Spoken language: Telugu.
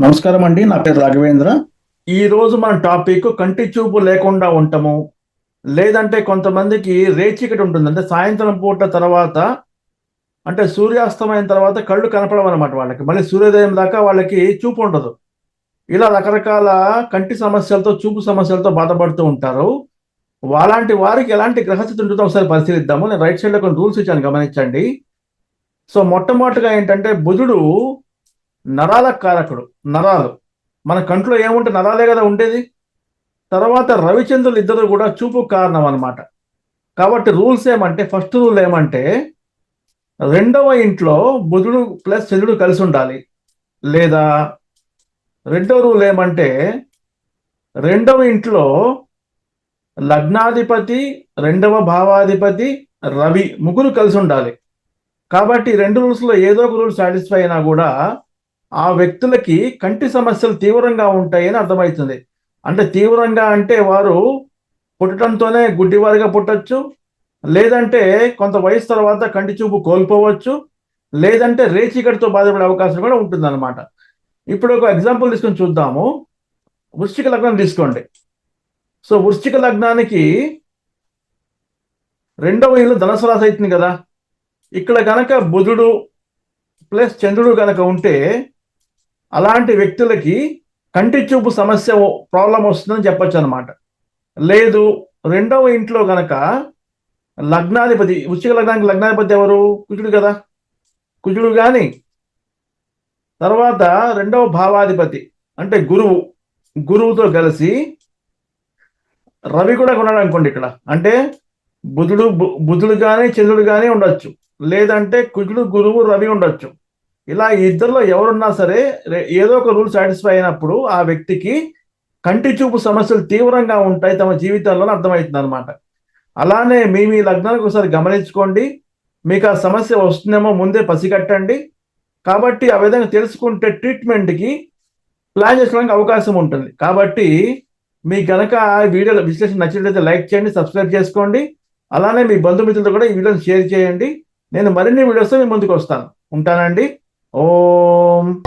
నమస్కారం అండి నా పేరు రాఘవేంద్ర. ఈ రోజు మన టాపిక్ కంటి చూపు లేకుండా ఉండటము. లేదంటే కొంతమందికి రేచికటి ఉంటుంది. అంటే సాయంత్రం పూట తర్వాత అంటే సూర్యాస్తమైన తర్వాత కళ్ళు కనపడవు అనమాట వాళ్ళకి. మళ్ళీ సూర్యోదయం దాకా వాళ్ళకి చూపు ఉండదు. ఇలా రకరకాల కంటి సమస్యలతో చూపు సమస్యలతో బాధపడుతూ ఉంటారు. అలాంటి వారికి ఎలాంటి గ్రహస్థితి ఉంటుందో ఒకసారి పరిశీలిద్దాము. నేను రైట్ సైడ్లో కొన్ని రూల్స్ ఇచ్చాను గమనించండి. సో మొట్టమొదటిగా ఏంటంటే బుధుడు నరాల కారకుడు నరాలు. మన కంట్లో ఏముంటే నరాలే కదా ఉండేది? తర్వాత రవిచంద్రులు ఇద్దరు కూడా చూపు కారణం అన్నమాట కాబట్టి రూల్స్ ఏమంటే ఫస్ట్ రూల్ ఏమంటే రెండవ ఇంట్లో బుధుడు ప్లస్ చంద్రుడు కలిసి ఉండాలి. లేదా రెండవ రూల్ ఏమంటే రెండవ ఇంట్లో లగ్నాధిపతి రెండవ భావాధిపతి రవి ముగ్గురు కలిసి ఉండాలి. కాబట్టి రెండు రూల్స్లో ఏదో ఒక రూల్ సాటిస్ఫై అయినా కూడా ఆ వ్యక్తులకి కంటి సమస్యలు తీవ్రంగా ఉంటాయని అర్థమవుతుంది. అంటే తీవ్రంగా అంటే వారు పుట్టడంతోనే గుడ్డివారిగా పుట్టచ్చు లేదంటే కొంత వయసు తర్వాత కంటి చూపు కోల్పోవచ్చు లేదంటే రేచీకటితో బాధపడే అవకాశం కూడా ఉంటుందన్నమాట. ఇప్పుడు ఒక ఎగ్జాంపుల్ తీసుకొని చూద్దాము. వృశ్చిక లగ్నం తీసుకోండి. సో వృశ్చిక లగ్నానికి రెండవ ఇల్లు ధనసు రాశి అవుతుంది కదా. ఇక్కడ గనక బుధుడు ప్లస్ చంద్రుడు గనక ఉంటే అలాంటి వ్యక్తులకి కంటి చూపు సమస్య ప్రాబ్లం వస్తుందని చెప్పొచ్చు అనమాట లేదు రెండవ ఇంట్లో గనక లగ్నాధిపతి వృశ్చిక లగ్నానికి లగ్నాధిపతి ఎవరు? కుజుడు కదా. కుజుడు కానీ తర్వాత రెండవ భావాధిపతి అంటే గురువు గురువుతో కలిసి రవి కూడా కొన్నాడు అనుకోండి ఇక్కడ. అంటే బుధుడు బు- బుధుడు కానీ చంద్రుడు కానీ ఉండొచ్చు. లేదంటే కుజుడు గురువు రవి ఉండొచ్చు. ఇలా ఇద్దరిలో ఎవరున్నా సరే ఏదో ఒక రూల్ సాటిస్ఫై అయినప్పుడు ఆ వ్యక్తికి కంటి చూపు సమస్యలు తీవ్రంగా ఉంటాయి తమ జీవితాల్లో అర్థమవుతుంది అనమాట అలానే మీ మీ లగ్నానికి ఒకసారి గమనించుకోండి. మీకు ఆ సమస్య వస్తుందేమో ముందే పసిగట్టండి. కాబట్టి ఆ విధంగా తెలుసుకుంటే ట్రీట్మెంట్కి ప్లాన్ చేసుకోవడానికి అవకాశం ఉంటుంది. కాబట్టి మీ గనక ఆ వీడియో విశ్లేషణ నచ్చినట్లయితే లైక్ చేయండి సబ్స్క్రైబ్ చేసుకోండి. అలానే మీ బంధుమిత్రులతో కూడా ఈ వీడియోని షేర్ చేయండి. నేను మరిన్ని వీడియోస్తో మీ ముందుకు వస్తాను. ఉంటానండి. Om.